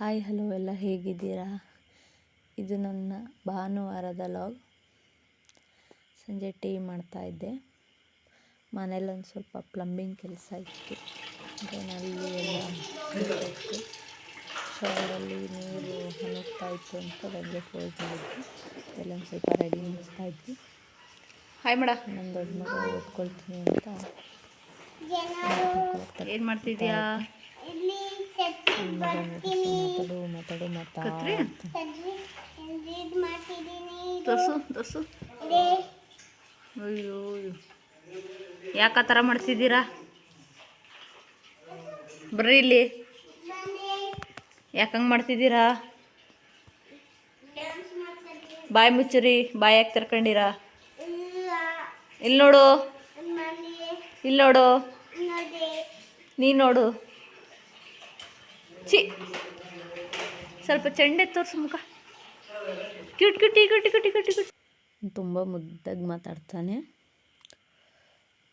Hi hello ಎಲ್ಲ ಹೇಗಿದ್ದೀರಾ? ಇದು ನನ್ನ ಭಾನುವಾರದ ಲಾಗ್. ಸಂಜೆ ಟೀ ಮಾಡ್ತಾಯಿದ್ದೆ ಮನೇಲೊಂದು ಸ್ವಲ್ಪ ಪ್ಲಂಬಿಂಗ್ ಕೆಲಸ ಇತ್ತು. ನಲ್ಲಿ ಎಲ್ಲ ಇತ್ತು. ಶವರಲ್ಲಿ ನೀರು ಹನುಗ್ತಾ ಇತ್ತು ಅಂತ ಬಂದು ಕ್ಲೋಸ್ ಮಾಡಿದ್ವಿ ಎಲ್ಲೊಂದು ಸ್ವಲ್ಪ ರೆಡಿ ಮಾಡ್ತಾ ಇದ್ವಿ ಹಾಯ್ ಮೇಡ. ನನ್ನ ದೊಡ್ಡ ಮಗ ಓದ್ಕೊಳ್ತೀನಿ ಅಂತ. ಏನು ಮಾಡ್ತಿದ್ಯಾ? ಮಾತಾಡು ಮಾತಾಡು ಮಾತಾ ಕತ್ರಿ ತೋರ್ಸು ತೋರ್ಸು. ಅಯ್ಯೋ ಯಾಕೆ ಆ ಥರ ಮಾಡ್ತಿದ್ದೀರಾ? ಬರ್ರಿ ಇಲ್ಲಿ. ಯಾಕೆ ಹಂಗೆ ಮಾಡ್ತಿದ್ದೀರಾ? ಬಾಯಿ ಮುಚ್ಚರಿ, ಬಾಯಿ ಯಾಕೆ ತರ್ಕೊಂಡಿರಾ? ಇಲ್ಲಿ ನೋಡು. ಇಲ್ಲಿ ನೋಡು. ನೀ ನೋಡು. ಚಿ ಸ್ವಲ್ಪ ಚೆಂಡೆ ತೋರಿಸು ಮುಖ. Cute, cutie cutie cutie cutie cute ತುಂಬ ಮುದ್ದಾಗಿ ಮಾತಾಡ್ತಾನೆ.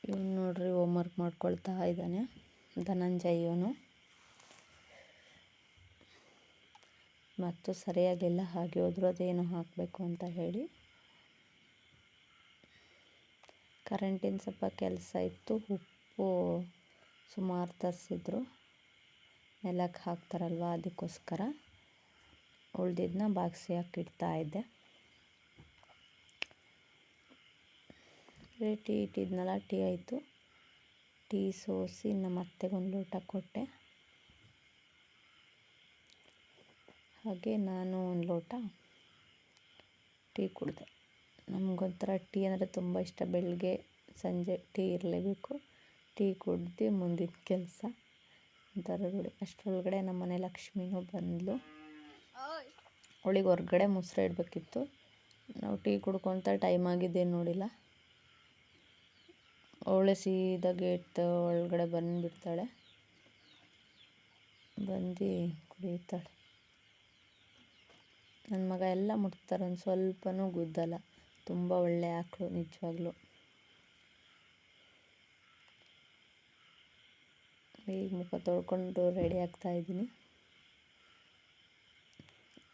ಇವನು ನೋಡ್ರಿ ಹೋಮ್ವರ್ಕ್ ಮಾಡ್ಕೊಳ್ತಾ ಇದ್ದಾನೆ ಧನಂಜಯ ಇವನು ಮತ್ತು ಸರಿಯಾಗಿಲ್ಲ, ಹಾಗೆ ಹೋದ್ರು ಅದೇನು ಹಾಕಬೇಕು ಅಂತ ಹೇಳಿ. ಕರೆಂಟಿನ ಸ್ವಲ್ಪ ಕೆಲಸ ಇತ್ತು, ಉಪ್ಪು ಸುಮಾರು ತರಿಸಿದ್ರು. ನೆಲಕ್ಕೆ ಹಾಕ್ತಾರಲ್ವ ಅದಕ್ಕೋಸ್ಕರ. ಉಳ್ದಿದ್ದನ್ನ ಬಾಕ್ಸಿಗೆ ಹಾಕಿಡ್ತಾ ಇದ್ದೆ. ಟೀ ಇಟ್ಟಿದ್ನಲ್ಲ, ಟೀ ಆಯಿತು. ಟೀ ಸೋಸಿ ನಮ್ಮ ಅತ್ತೆಗೊಂದು ಲೋಟ ಕೊಟ್ಟೆ. ಹಾಗೆ ನಾನು ಒಂದು ಲೋಟ ಟೀ ಕುಡಿದೆ. ನಮಗೊಂಥರ ಟೀ ಅಂದರೆ ತುಂಬ ಇಷ್ಟ. ಬೆಳಗ್ಗೆ, ಸಂಜೆ ಟೀ ಇರಲೇಬೇಕು. ಟೀ ಕುಡ್ದು ಮುಂದಿನ ಕೆಲಸ. ಒಂಥರ ರೂಢಿ ಅಷ್ಟರೊಳಗಡೆ ನಮ್ಮ ಮನೆ ಲಕ್ಷ್ಮಿನೂ ಬಂದಳು ಅವಳಿಗೆ ಹೊರಗಡೆ ಮೊಸರು ಇಡಬೇಕಿತ್ತು. ನಾವು ಟೀ ಕುಡ್ಕೊತ ಟೈಮ್ ಆಗಿದ್ದೇನು ನೋಡಿಲ್ಲ. ಅವಳೆ ಸೀದಾ ಗೇಟ್ ಒಳಗಡೆ ಬಂದುಬಿಡ್ತಾಳೆ. ಬಂದು ಕುಡಿಯುತ್ತಾಳೆ ನನ್ನ ಮಗ ಎಲ್ಲ ಮುಟ್ತಾರೆ ಒಂದು ಸ್ವಲ್ಪನೂ ಗುದ್ದಲ್ಲ. ತುಂಬ ಒಳ್ಳೆ ಆಕಳು, ನಿಜವಾಗ್ಲೂ. ಈಗ ಮುಖ ತೊಳ್ಕೊಂಡು ರೆಡಿ ಆಗ್ತಾ ಇದ್ದೀನಿ.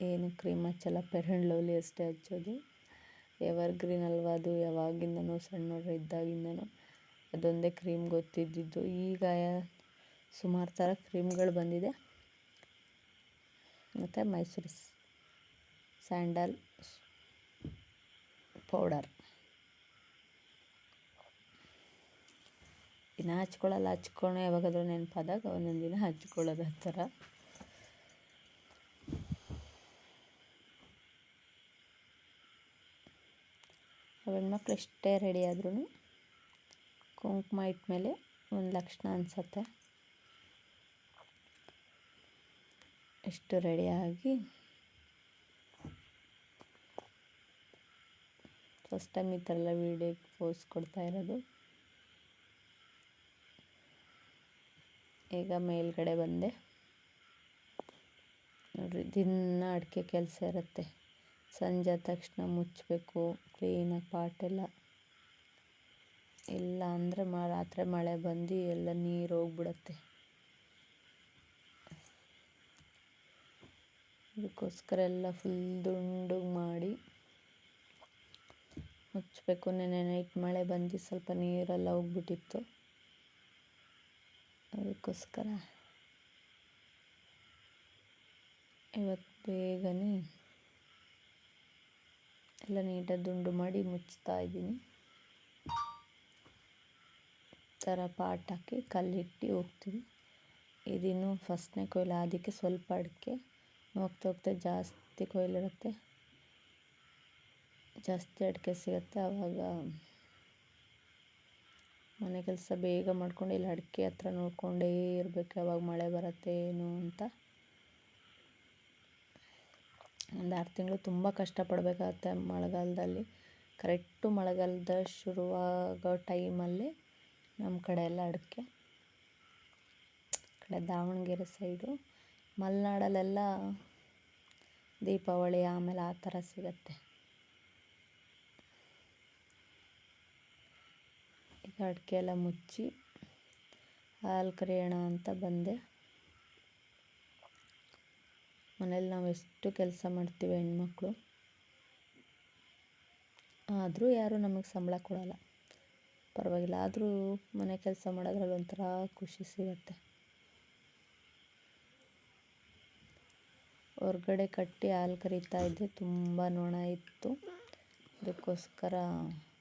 ಏನು ಕ್ರೀಮ್ ಹಚ್ಚಲ್ಲ ಪೆರನ್ ಲವ್ಲಿ ಅಷ್ಟೇ ಹಚ್ಚೋದು. ಎವರ್ ಗ್ರೀನ್ ಅಲ್ವಾ ಅದು? ಯಾವಾಗಿಂದನೂ ಸಣ್ಣವ್ರು ಇದ್ದಾಗಿಂದನೂ. ಅದೊಂದೇ ಕ್ರೀಮ್ ಗೊತ್ತಿದ್ದಿದ್ದು. ಈಗ ಸುಮಾರು ಥರ ಕ್ರೀಮ್ಗಳು ಬಂದಿದೆ. ಮತ್ತು ಮೈಸೂರು ಸ್ಯಾಂಡಲ್ ಪೌಡರ್ ದಿನ ಹಚ್ಕೊಳ್ಳಲ್ಲ ಹಚ್ಕೊಂಡು ಯಾವಾಗಾದ್ರೂ ನೆನಪಾದಾಗ ಒಂದೊಂದು ದಿನ ಹಚ್ಕೊಳ್ಳೋದು ಆ ಥರ. ಹೆಣ್ಮಕ್ಳು ಎಷ್ಟೇ ರೆಡಿ ಆದ್ರೂ ಕುಂಕುಮ ಇಟ್ಮೇಲೆ ಒಂದು ಲಕ್ಷಣ ಅನಿಸತ್ತೆ. ಎಷ್ಟು ರೆಡಿಯಾಗಿ ಫಸ್ಟ್ ಟೈಮ್ ಈ ಥರ ಎಲ್ಲ ವೀಡಿಯೋಗೆ ಪೋಸ್ ಕೊಡ್ತಾ ಇರೋದು. ಈಗ ಮೇಲ್ಗಡೆ ಬಂದೆ. ನೋಡಿರಿ, ದಿನ ಅಡಿಕೆ ಕೆಲಸ ಇರುತ್ತೆ. ಸಂಜೆ ತಕ್ಷಣ ಮುಚ್ಚಬೇಕು ಕ್ಲೀನಾಗಿ ಪಾಟೆಲ್ಲ ಇಲ್ಲ ಅಂದರೆ ಮ, ರಾತ್ರಿ ಮಳೆ ಬಂದು ಎಲ್ಲ ನೀರು ಹೋಗ್ಬಿಡತ್ತೆ. ಅದಕ್ಕೋಸ್ಕರ ಎಲ್ಲ ಫುಲ್ ದುಂಡು ಮಾಡಿ ಮುಚ್ಚಬೇಕು ನೆನೆ ನೈಟ್ ಮಳೆ ಬಂದು ಸ್ವಲ್ಪ ನೀರೆಲ್ಲ ಹೋಗ್ಬಿಟ್ಟಿತ್ತು. ಅದಕ್ಕೋಸ್ಕರ ಇವತ್ತು ಬೇಗನೆ ಎಲ್ಲ ನೀಟಾಗಿ ದುಂಡು ಮಾಡಿ ಮುಚ್ತಾ ಇದ್ದೀನಿ. ಥರ ಪಾಟ್ ಹಾಕಿ ಕಲ್ಲಿಟ್ಟು ಹೋಗ್ತೀವಿ ಇದಿನ್ನು ಫಸ್ಟ್ನೇ ಕೊಯ್ಲು ಅದಕ್ಕೆ ಸ್ವಲ್ಪ ಅಡಿಕೆ. ಹೋಗ್ತಾ ಹೋಗ್ತಾ ಜಾಸ್ತಿ ಕೊಯ್ಲಿರುತ್ತೆ ಜಾಸ್ತಿ ಅಡಿಕೆ ಸಿಗುತ್ತೆ ಆವಾಗ ಮನೆ ಕೆಲಸ ಬೇಗ ಮಾಡ್ಕೊಂಡು ಇಲ್ಲಿ ಅಡಿಕೆ ಹತ್ರ ನೋಡಿಕೊಂಡೇ ಇರಬೇಕು, ಯಾವಾಗ ಮಳೆ ಬರುತ್ತೆ ಏನು ಅಂತ. ಒಂದು ಆರು ತಿಂಗಳು ತುಂಬ ಕಷ್ಟಪಡಬೇಕಾಗತ್ತೆ ಮಳೆಗಾಲದಲ್ಲಿ. ಕರೆಕ್ಟು ಮಳೆಗಾಲದ ಶುರುವಾಗೋ ಟೈಮಲ್ಲಿ ನಮ್ಮ ಕಡೆ ಎಲ್ಲ ಅಡಿಕೆ, ಕಡೆ ದಾವಣಗೆರೆ ಸೈಡು. ಮಲೆನಾಡಲ್ಲೆಲ್ಲ ದೀಪಾವಳಿ ಆಮೇಲೆ ಆ ಥರ ಸಿಗತ್ತೆ. ಅಡಿಕೆ ಎಲ್ಲ ಮುಚ್ಚಿ ಹಾಲು ಕರಿಯೋಣ ಅಂತ ಬಂದೆ. ಮನೇಲಿ ನಾವು ಎಷ್ಟು ಕೆಲಸ ಮಾಡ್ತೀವಿ ಹೆಣ್ಮಕ್ಳು. ಆದರೂ ಯಾರೂ ನಮಗೆ ಸಂಬಳ ಕೊಡೋಲ್ಲ. ಪರವಾಗಿಲ್ಲ, ಆದರೂ ಮನೆ ಕೆಲಸ ಮಾಡೋದ್ರಲ್ಲಿ ಒಂಥರ ಖುಷಿ ಸಿಗತ್ತೆ. ಹೊರಗಡೆ ಕಟ್ಟಿ ಹಾಲು ಕರೀತಾ ಇದ್ದೆ, ತುಂಬ ನೊಣ ಇತ್ತು. ಅದಕ್ಕೋಸ್ಕರ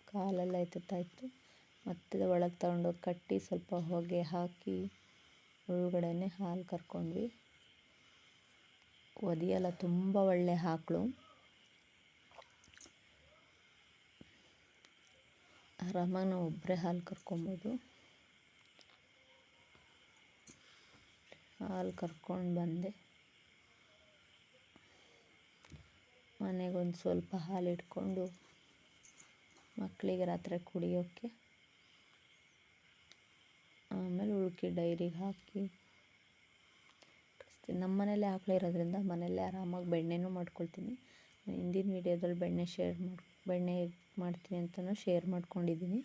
ಕಾಲೆಲ್ಲ ಎತ್ತುತ್ತಾ ಇತ್ತು. ಮತ್ತೆ ಒಳಗೆ ತಗೊಂಡೋಗಿ ಕಟ್ಟಿ ಸ್ವಲ್ಪ ಹೊಗೆ ಹಾಕಿ ಒಳಗಡೆನೆ ಹಾಲು ಕರ್ಕೊಂಡ್ವಿ. ಒದಿಯಲ್ಲ ತುಂಬ ಒಳ್ಳೆ ಹಾಕಳು. ಆರಾಮಾಗಿ ನಾವು ಒಬ್ಬರೇ ಹಾಲು ಕರ್ಕೊಬೋದು. ಹಾಲು ಕರ್ಕೊಂಡು ಬಂದೆ. ಮನೆಗೊಂದು ಸ್ವಲ್ಪ ಹಾಲು ಇಟ್ಕೊಂಡು ಮಕ್ಕಳಿಗೆ ರಾತ್ರಿ ಕುಡಿಯೋಕ್ಕೆ. ಆಮೇಲೆ ಉಳ್ಕೆ ಡೈರಿಗೆ ಹಾಕಿ ನಮ್ಮ ಮನೇಲೆ ಆಕಳು ಇರೋದ್ರಿಂದ ಮನೆಯಲ್ಲೇ ಆರಾಮಾಗಿ ಬೆಣ್ಣೆನೂ ಮಾಡ್ಕೊಳ್ತೀನಿ. ಹಿಂದಿನ ವೀಡಿಯೋದಲ್ಲಿ ಬೆಣ್ಣೆ ಶೇರ್ ಮಾಡಿ, ಬೆಣ್ಣೆ ಮಾಡ್ತೀನಿ ಅಂತಲೂ ಶೇರ್ ಮಾಡ್ಕೊಂಡಿದ್ದೀನಿ.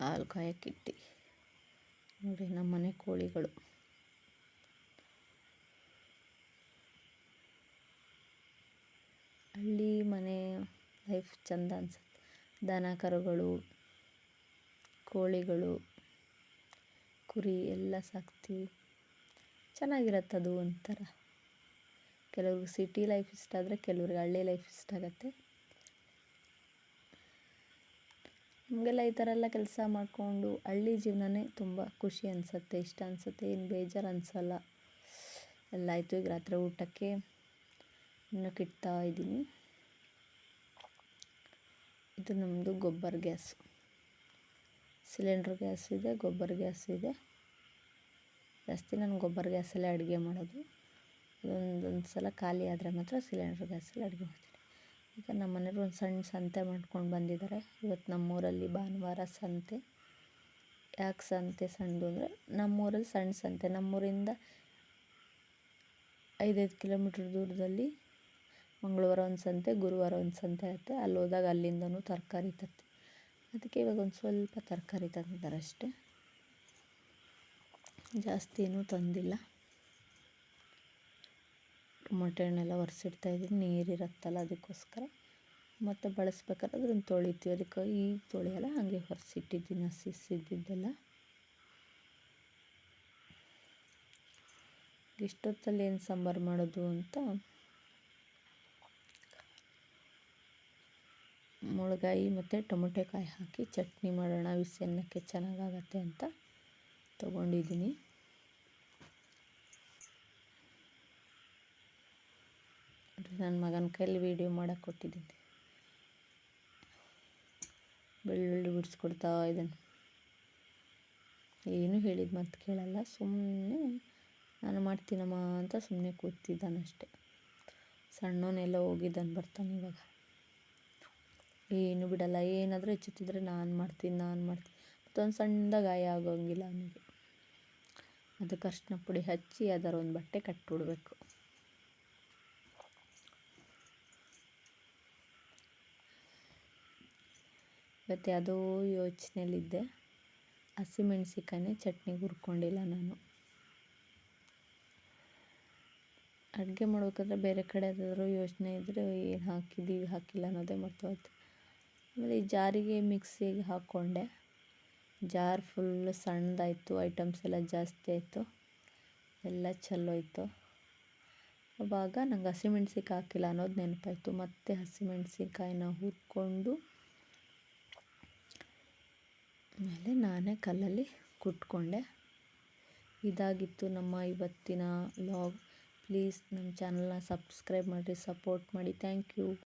ಹಾಲು ಕಾಯಕ್ಕಿಟ್ಟು ನೋಡಿ ನಮ್ಮ ಮನೆ ಕೋಳಿಗಳು. ಹಳ್ಳಿ ಮನೆ ಲೈಫ್ ಚಂದ ಅನ್ಸುತ್ತೆ. ದನ ಕರುಗಳು. ಕೋಳಿಗಳು, ಕುರಿ, ಎಲ್ಲ ಸಾಕ್ತೀವಿ. ಚೆನ್ನಾಗಿರತ್ತೆ ಅದು ಒಂಥರ. ಕೆಲವ್ರಿಗೆ ಸಿಟಿ ಲೈಫ್ ಇಷ್ಟ ಆದರೆ ಕೆಲವ್ರಿಗೆ ಹಳ್ಳಿ ಲೈಫ್ ಇಷ್ಟ ಆಗುತ್ತೆ. ನಮಗೆಲ್ಲ ಈ ಥರ ಎಲ್ಲ ಕೆಲಸ ಮಾಡಿಕೊಂಡು ಹಳ್ಳಿ ಜೀವನನೇ ತುಂಬ ಖುಷಿ ಅನಿಸುತ್ತೆ, ಇಷ್ಟ ಅನಿಸುತ್ತೆ, ಏನು ಬೇಜಾರು ಅನಿಸಲ್ಲ. ಎಲ್ಲ ಆಯಿತು, ಈಗ ರಾತ್ರಿ ಊಟಕ್ಕೆ ಇನ್ನು ಕಿಡ್ತಾ ಇದ್ದೀನಿ. ಇದು ನಮ್ಮದು ಗೊಬ್ಬರ ಗ್ಯಾಸ್. ಸಿಲಿಂಡ್ರ್ ಗ್ಯಾಸ್ ಇದೆ, ಗೊಬ್ಬರ ಗ್ಯಾಸ್ ಇದೆ. ಜಾಸ್ತಿ ನಾನು ಗೊಬ್ಬರ ಗ್ಯಾಸಲ್ಲೇ ಅಡುಗೆ ಮಾಡೋದು. ಅದೊಂದೊಂದು ಸಲ ಖಾಲಿ ಆದರೆ ಮಾತ್ರ ಸಿಲಿಂಡ್ರ್ ಗ್ಯಾಸಲ್ಲಿ ಅಡುಗೆ ಮಾಡ್ತೀನಿ. ಈಗ ನಮ್ಮ ಮನೆಯವ್ರು ಒಂದು ಸಣ್ಣ ಸಂತೆ ಮಾಡ್ಕೊಂಡು ಬಂದಿದ್ದಾರೆ. ಇವತ್ತು ನಮ್ಮೂರಲ್ಲಿ ಭಾನುವಾರ ಸಂತೆ. ಯಾಕೆ ಸಂತೆ ಸಣ್ಣದು ಅಂದರೆ, ನಮ್ಮೂರಲ್ಲಿ ಸಣ್ಣ ಸಂತೆ. ನಮ್ಮೂರಿಂದ ಐದೈದು ಕಿಲೋಮೀಟ್ರ್ ದೂರದಲ್ಲಿ ಮಂಗಳವಾರ ಒಂದು ಸಂತೆ, ಗುರುವಾರ ಒಂದು ಸಂತೆ ಇರುತ್ತೆ ಅಲ್ಲಿ ಹೋದಾಗ ಅಲ್ಲಿಂದನೂ ತರಕಾರಿ ತರ್ತೀವಿ. ಅದಕ್ಕೆ ಇವಾಗ ಒಂದು ಸ್ವಲ್ಪ ತರಕಾರಿ ತಂದಿದ್ದಾರೆ ಅಷ್ಟೇ ಜಾಸ್ತಿ ಏನೂ ತಂದಿಲ್ಲ. ಟೊಮೊಟೊ ಹಣ್ಣೆಲ್ಲ ಒರೆಸಿಡ್ತಾ ಇದ್ದೀನಿ. ನೀರಿರುತ್ತಲ್ಲ ಅದಕ್ಕೋಸ್ಕರ. ಮತ್ತು ಬಳಸ್ಬೇಕಾದ್ರೆ ಅದನ್ನು ತೊಳಿತೀವಿ. ಅದಕ್ಕೆ ಈಗ ತೊಳೆಯಲ್ಲ ಹಾಗೆ ಹೊರಸಿಟ್ಟಿದ್ದೀನಿ ಹಸಿಸಿದ್ದೆಲ್ಲ ಇಷ್ಟೊತ್ತಲ್ಲಿ ಏನು ಸಾಂಬಾರು ಮಾಡೋದು ಅಂತ ಮುಳುಗಾಯಿ ಮತ್ತು ಟೊಮೊಟೊ ಕಾಯಿ ಹಾಕಿ ಚಟ್ನಿ ಮಾಡೋಣ. ಬಿಸಿ ಅನ್ನಕ್ಕೆ ಚೆನ್ನಾಗಾಗತ್ತೆ ಅಂತ ತೊಗೊಂಡಿದ್ದೀನಿ. ನನ್ನ ಮಗನ ಕೈಲಿ ವೀಡಿಯೋ ಮಾಡೋಕ್ಕೆ ಕೊಟ್ಟಿದ್ದೀನಿ. ಬೆಳ್ಳುಳ್ಳಿ ಬಿಡಿಸ್ಕೊಡ್ತಾ ಇದ್ದಾನೆ. ಏನು ಹೇಳಿದ ಮತ್ತೆ ಕೇಳಲ್ಲ. ಸುಮ್ಮನೆ ನಾನು ಮಾಡ್ತೀನಮ್ಮ ಅಂತ ಸುಮ್ಮನೆ ಕೂತಿದ್ದಾನಷ್ಟೆ. ಸಣ್ಣವನೆಲ್ಲ ಹೋಗಿದ್ದಾನೆ ಬರ್ತಾನೆ ಇವಾಗ. ಏನು ಬಿಡಲ್ಲ, ಏನಾದರೂ ಹೆಚ್ಚುತ್ತಿದ್ರೆ ನಾನು ಮಾಡ್ತೀನಿ ನಾನು ಮಾಡ್ತೀನಿ. ಮತ್ತೊಂದು ಸಣ್ಣದ ಗಾಯ ಆಗೋಂಗಿಲ್ಲ ಅವನಿಗೆ. ಅದಕ್ಕೆ ಅರ್ಶಿನ ಪುಡಿ ಹಚ್ಚಿ ಅದರ ಒಂದು ಬಟ್ಟೆ ಕಟ್ಟಿಬಿಡ್ಬೇಕು ಇವತ್ತು ಯಾವುದೋ ಯೋಚನೆಯಲ್ಲಿದ್ದೆ ಹಸಿಮೆಣ್ಸಿಕಾಯಿನೇ ಚಟ್ನಿಗೆ ಹುರ್ಕೊಂಡಿಲ್ಲ ನಾನು. ಅಡುಗೆ ಮಾಡ್ಬೇಕಾದ್ರೆ ಬೇರೆ ಕಡೆ ಯಾವ್ದಾದ್ರು ಯೋಚನೆ ಇದ್ದರೆ ಏನು ಹಾಕಿದ್ದೀವಿ ಹಾಕಿಲ್ಲ ಅನ್ನೋದೇ ಮರ್ತೋಯ್ತು. ಆಮೇಲೆ ಈ ಜಾರಿಗೆ ಮಿಕ್ಸಿಗೆ ಹಾಕ್ಕೊಂಡೆ. ಜಾರ್ ಫುಲ್ ಸಣ್ಣದಾಯಿತು, ಐಟಮ್ಸ್ ಎಲ್ಲ ಜಾಸ್ತಿ ಆಯಿತು, ಎಲ್ಲ ಚೆಲ್ಲೋಯ್ತು ಆವಾಗ ನಂಗೆ ಹಸಿಮೆಣ್ಸಿಕಾಯಿ ಹಾಕಿಲ್ಲ ಅನ್ನೋದು ನೆನಪಾಯಿತು. ಮತ್ತು ಹಸಿಮೆಣ್ಸಿನ್ಕಾಯಿನ ಹುರ್ಕೊಂಡು, ಆಮೇಲೆ ನಾನೇ ಕಲ್ಲಲ್ಲಿ ಕುಟ್ಕೊಂಡೆ. ಇದಾಗಿತ್ತು ನಮ್ಮ ಇವತ್ತಿನ ಲಾಗ್ ಪ್ಲೀಸ್ ನಮ್ಮ ಚಾನಲ್ನ ಸಬ್ಸ್ಕ್ರೈಬ್ ಮಾಡಿರಿ, ಸಪೋರ್ಟ್ ಮಾಡಿ. Thank you.